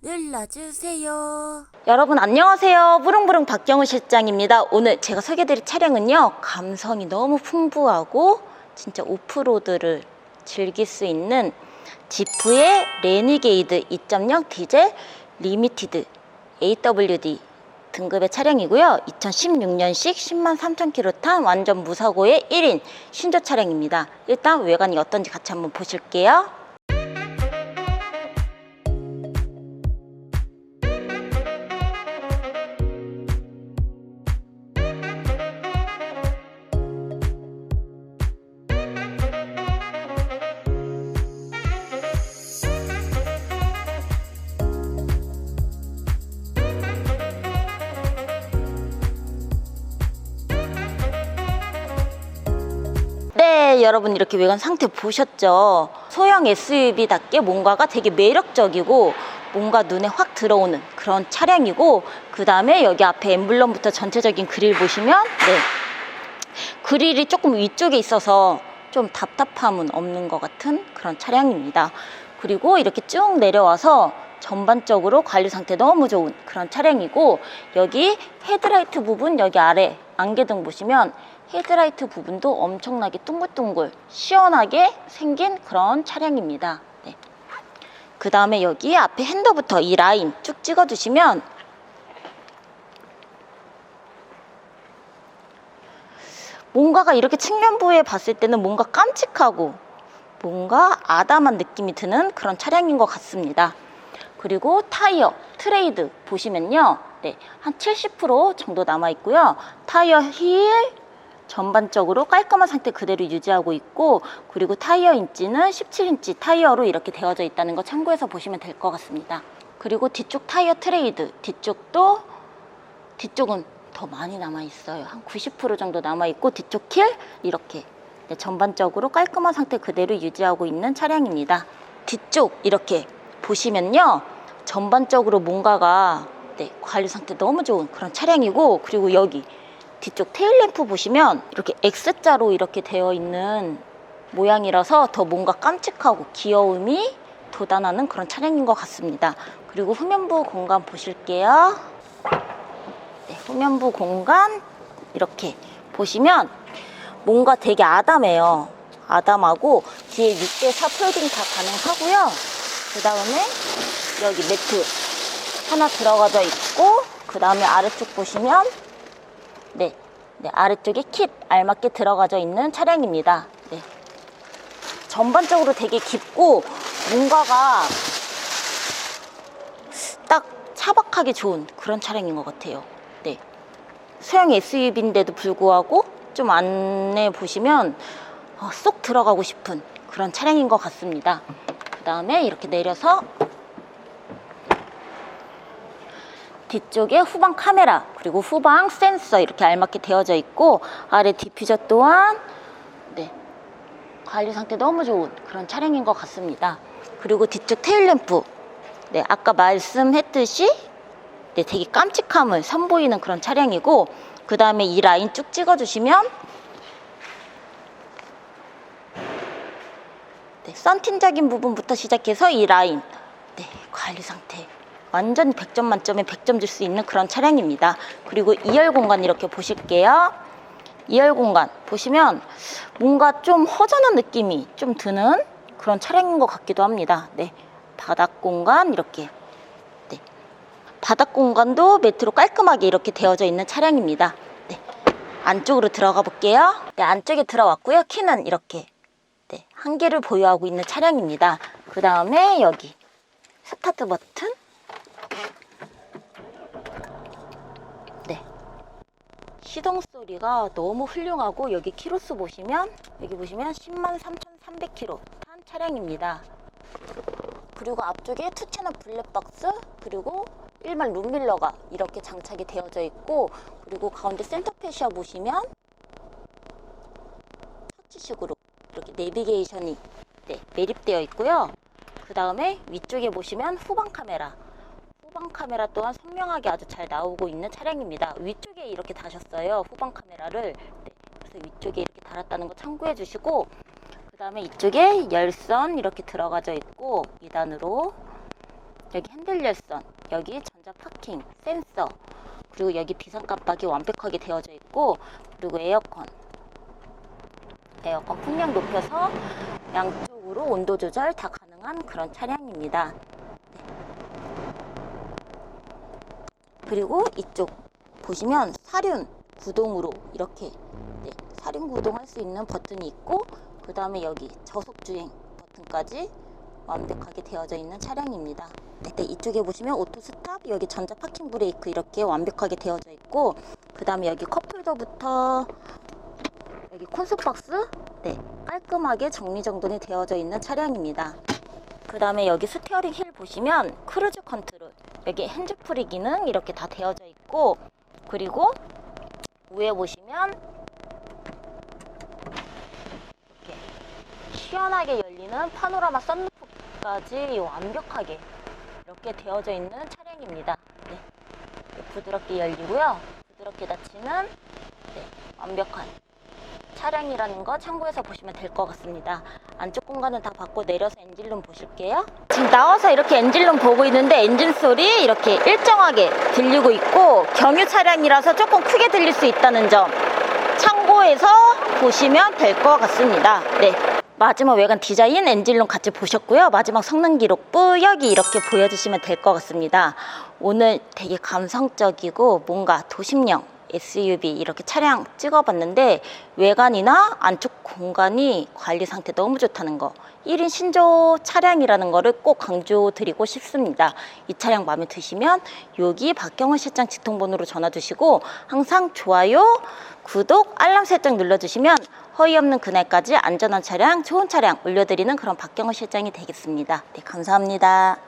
눌러주세요. 여러분 안녕하세요. 부릉부릉 박경우 실장입니다. 오늘 제가 소개드릴 차량은요. 감성이 너무 풍부하고 진짜 오프로드를 즐길 수 있는 지프의 레니게이드 2.0 디젤 리미티드 AWD 등급의 차량이고요. 2016년식 10만 3천 킬로 탄 완전 무사고의 1인 신조 차량입니다. 일단 외관이 어떤지 같이 한번 보실게요. 네, 여러분 이렇게 외관 상태 보셨죠? 소형 SUV답게 뭔가가 되게 매력적이고 뭔가 눈에 확 들어오는 그런 차량이고 그 다음에 여기 앞에 엠블럼부터 전체적인 그릴 보시면 네, 그릴이 조금 위쪽에 있어서 좀 답답함은 없는 것 같은 그런 차량입니다. 그리고 이렇게 쭉 내려와서 전반적으로 관리 상태 너무 좋은 그런 차량이고 여기 헤드라이트 부분 여기 아래 안개등 보시면 헤드라이트 부분도 엄청나게 둥글둥글 시원하게 생긴 그런 차량입니다. 네. 그 다음에 여기 앞에 핸더부터 이 라인 쭉 찍어주시면 뭔가가 이렇게 측면부에 봤을 때는 뭔가 깜찍하고 뭔가 아담한 느낌이 드는 그런 차량인 것 같습니다. 그리고 타이어 트레이드 보시면요. 네, 한 70% 정도 남아 있고요. 타이어 힐 전반적으로 깔끔한 상태 그대로 유지하고 있고 그리고 타이어 인치는 17인치 타이어로 이렇게 되어져 있다는 거 참고해서 보시면 될 것 같습니다. 그리고 뒤쪽 타이어 트레이드 뒤쪽도 뒤쪽은 더 많이 남아 있어요. 한 90% 정도 남아 있고 뒤쪽 킬 이렇게 네, 전반적으로 깔끔한 상태 그대로 유지하고 있는 차량입니다. 뒤쪽 이렇게 보시면요. 전반적으로 뭔가가 네, 관리 상태 너무 좋은 그런 차량이고 그리고 여기 뒤쪽 테일램프 보시면 이렇게 X자로 이렇게 되어 있는 모양이라서 더 뭔가 깜찍하고 귀여움이 돋아나는 그런 차량인 것 같습니다. 그리고 후면부 공간 보실게요. 네, 후면부 공간 이렇게 보시면 뭔가 되게 아담해요. 아담하고 뒤에 6대4 폴딩 다 가능하고요. 그 다음에 여기 매트 하나 들어가져 있고 그 다음에 아래쪽 보시면 네, 네 아래쪽에 킷 알맞게 들어가져 있는 차량입니다. 네. 전반적으로 되게 깊고 뭔가가 딱 차박하기 좋은 그런 차량인 것 같아요. 네. 소형 SUV인데도 불구하고 좀 안에 보시면 어, 쏙 들어가고 싶은 그런 차량인 것 같습니다. 그 다음에 이렇게 내려서 뒤쪽에 후방 카메라 그리고 후방 센서 이렇게 알맞게 되어져 있고 아래 디퓨저 또한 네, 관리 상태 너무 좋은 그런 차량인 것 같습니다. 그리고 뒤쪽 테일램프 네, 아까 말씀했듯이 네, 되게 깜찍함을 선보이는 그런 차량이고 그 다음에 이 라인 쭉 찍어주시면 네, 썬틴적인 부분부터 시작해서 이 라인 네, 관리 상태 완전 100점 만점에 100점 줄 수 있는 그런 차량입니다. 그리고 2열 공간 이렇게 보실게요. 2열 공간 보시면 뭔가 좀 허전한 느낌이 좀 드는 그런 차량인 것 같기도 합니다. 네, 바닥 공간 이렇게 네, 바닥 공간도 매트로 깔끔하게 이렇게 되어져 있는 차량입니다. 네, 안쪽으로 들어가 볼게요. 네, 안쪽에 들어왔고요. 키는 이렇게 네, 한 개를 보유하고 있는 차량입니다. 그 다음에 여기 스타트 버튼 시동 소리가 너무 훌륭하고 여기 키로수 보시면 여기 보시면 10만 3,300km 탄 차량입니다. 그리고 앞쪽에 투 채널 블랙박스 그리고 일반 룸밀러가 이렇게 장착이 되어져 있고 그리고 가운데 센터페시아 보시면 터치식으로 이렇게 내비게이션이 네, 매립되어 있고요. 그 다음에 위쪽에 보시면 후방 카메라 후방 카메라 또한 선명하게 아주 잘 나오고 있는 차량입니다. 위쪽 에 이렇게 다셨어요. 후방 카메라를. 네, 그래서 위쪽에 이렇게 달았다는 거 참고해 주시고 그 다음에 이쪽에 열선 이렇게 들어가져 있고 2단으로 여기 핸들 열선, 여기 전자 파킹, 센서, 그리고 여기 비상 깜빡이 완벽하게 되어져 있고, 그리고 에어컨. 에어컨 풍량 높여서 양쪽으로 온도 조절 다 가능한 그런 차량입니다. 네. 그리고 이쪽 보시면 사륜 구동으로 이렇게 네, 사륜 구동할 수 있는 버튼이 있고 그 다음에 여기 저속 주행 버튼까지 완벽하게 되어져 있는 차량입니다. 네, 네, 이쪽에 보시면 오토 스탑, 여기 전자 파킹 브레이크 이렇게 완벽하게 되어져 있고 그 다음에 여기 컵홀더부터 여기 콘솔 박스 네, 깔끔하게 정리정돈이 되어져 있는 차량입니다. 그 다음에 여기 스티어링 힐 보시면 크루즈 컨트롤 여기 핸즈프리 기능 이렇게 다 되어져 있고 그리고 위에 보시면 이렇게 시원하게 열리는 파노라마 썬루프까지 완벽하게 이렇게 되어져 있는 차량입니다. 네. 부드럽게 열리고요. 부드럽게 닫히는 네, 완벽한 차량이라는 거 참고해서 보시면 될 것 같습니다. 안쪽 공간은 다 받고 내려서 엔진룸 보실게요. 지금 나와서 이렇게 엔진룸 보고 있는데 엔진 소리 이렇게 일정하게 들리고 있고 경유 차량이라서 조금 크게 들릴 수 있다는 점 참고해서 보시면 될 것 같습니다. 네. 마지막 외관 디자인 엔진룸 같이 보셨고요. 마지막 성능 기록 뿌여기 이렇게 보여주시면 될 것 같습니다. 오늘 되게 감성적이고 뭔가 도심형 SUV 이렇게 차량 찍어봤는데 외관이나 안쪽 공간이 관리 상태 너무 좋다는 거 1인 신조 차량이라는 거를 꼭 강조드리고 싶습니다. 이 차량 마음에 드시면 여기 박경원 실장 직통번호로 전화 주시고 항상 좋아요, 구독, 알람 설정 눌러주시면 허위 없는 그날까지 안전한 차량, 좋은 차량 올려드리는 그런 박경원 실장이 되겠습니다. 네, 감사합니다.